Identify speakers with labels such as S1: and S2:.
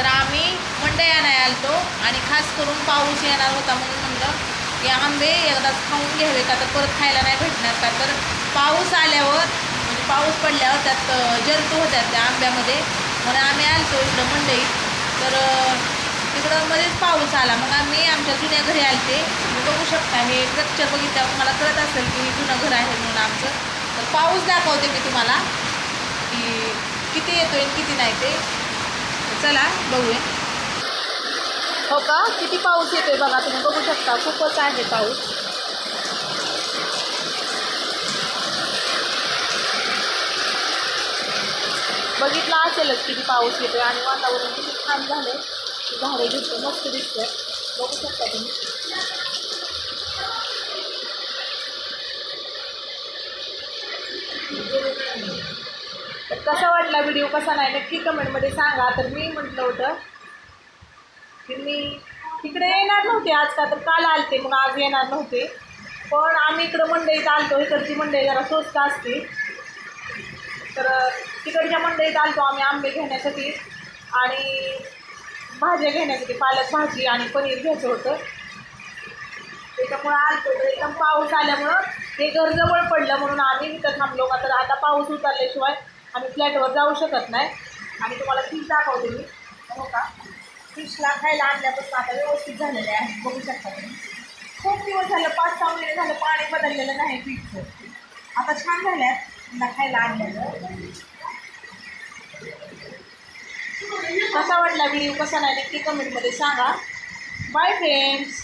S1: तर आम्ही मंडई आणायला आलतो आणि खास करून पाऊस येणार होता म्हणून म्हणलं की आंबे एकदाच खाऊन घ्यावे का तर परत खायला नाही भेटणार का? तर पाऊस आल्यावर म्हणजे पाऊस पडल्यावर त्यात जंतू होत्यात त्या आंब्यामध्ये. म्हणून आम्ही आलतो इकडं मंडईत. तर तिकडं मध्येच पाऊस आला. मग आम्ही आमच्या जुन्या घरी आलते. बघू शकता हे स्ट्रक्चर बघितल्यावर तुम्हाला कळत असेल की हे जुनं घर आहे म्हणून आमचं. तर पाऊस दाखवते मी तुम्हाला की किती येतोय किती नाही ते. चला, बघूया. हो का? किती पाऊस येतोय बघा, तुम्ही बघू शकता. खूपच आहे पाऊस. बघितला असेलच किती पाऊस येतोय वातावरण किती छान झालंय. झाडे दिसतं मस्त दिसतं बघू शकता तुम्ही. तर कसा वाटला व्हिडिओ कसा नाही? नक्की कमेंटमध्ये सांगा. तर मी म्हटलं होतं की मी तिकडे येणार नव्हते आज का? तर काल आलते. मग आज येणार नव्हते. पण आम्ही इकडं मंडईत आलतो. इकडची मंडई जरा स्वस्त असते. तर तिकडच्या मंडईत आलतो आम्ही आंबे घेण्यासाठी. आणि भाज्या घेण्यासाठी पालक भाजी आणि पनीर घ्यायचं होतं. त्याच्यामुळं आलतो. तर एकदम पाऊस आल्यामुळं हे घर जवळ पडलं म्हणून आम्ही इथं थांबलो. का तर आता पाऊस उतरल्याशिवाय आम्ही फ्लॅटवर जाऊ शकत नाही. आणि तुम्हाला फिश दाखवते मी. हो का? फिशला खायला आणल्यापासून आता व्यवस्थित झालेलं आहे. बघू शकता तुम्ही. खूप दिवस झालं पाच सहा महिने झालं पाणी बदललेलं नाही फिशचं आता छान झाल्यात त्यांना खायला आणलेलं कसा वाटला व्हिडिओ कसा नाही? नक्की कमेंटमध्ये सांगा. Bye friends